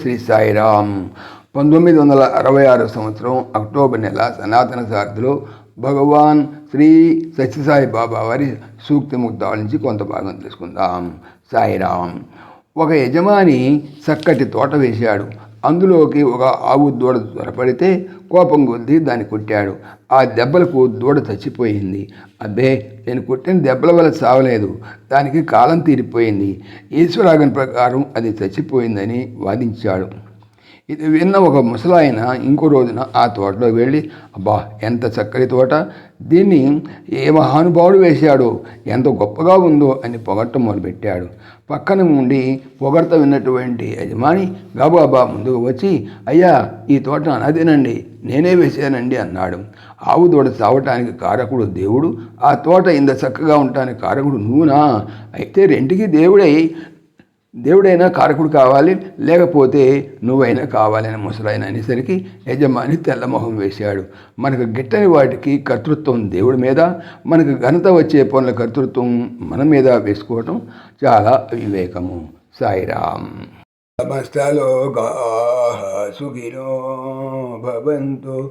శ్రీ సాయిరామ్. పంతొమ్మిది వందల అరవై ఆరు సంవత్సరం అక్టోబర్ నెల సనాతన సారథిలో భగవాన్ శ్రీ సత్యసాయి బాబా వారి సూక్తి ముక్తాల నుంచి కొంత భాగం తెలుసుకుందాం. సాయిరామ్. ఒక యజమాని చక్కటి తోట వేశాడు. అందులోకి ఒక ఆవు దూడ త్వరపడితే కోపం కొద్ది దాన్ని కొట్టాడు. ఆ దెబ్బలకు దూడ చచ్చిపోయింది. అబ్బే నేను కొట్టిన దెబ్బల వల్ల చావలేదు దానికి కాలం తీరిపోయింది. ఈశ్వరాగన్ ప్రకారం అది చచ్చిపోయిందని వాదించాడు. ఇది విన్న ఒక ముసలాయన ఇంకో రోజున ఆ తోటలో వెళ్ళి అబ్బా ఎంత చక్కటి తోట. దీన్ని ఏ మహానుభావుడు వేశాడో? ఎంత గొప్పగా ఉందో అని పొగట్టం మొదలుపెట్టాడు. పక్కన ఉండి పొగడత విన్నటువంటి యజమాని బాబాబా ముందుకు వచ్చి అయ్యా ఈ తోట నాదేనండి నేనే వేసానండి అన్నాడు. ఆవు దూడ చావటానికి కారకుడు దేవుడు ఆ తోట ఇంత చక్కగా ఉండటానికి కారకుడు నువ్వునా? అయితే రెంటికి దేవుడై దేవుడైనా కారకుడు కావాలి లేకపోతే నువ్వైనా కావాలని ముసలాయన అనేసరికి యజమాని తెల్లమొహం వేశాడు. మనకు గిట్టని వాటికి కర్తృత్వం దేవుడి మీద మనకు ఘనత వచ్చే పనుల కర్తృత్వం మన మీద వేసుకోవటం చాలా వివేకము. సాయిరామ్ సమస్తలోకా సుఖినో భవంతు.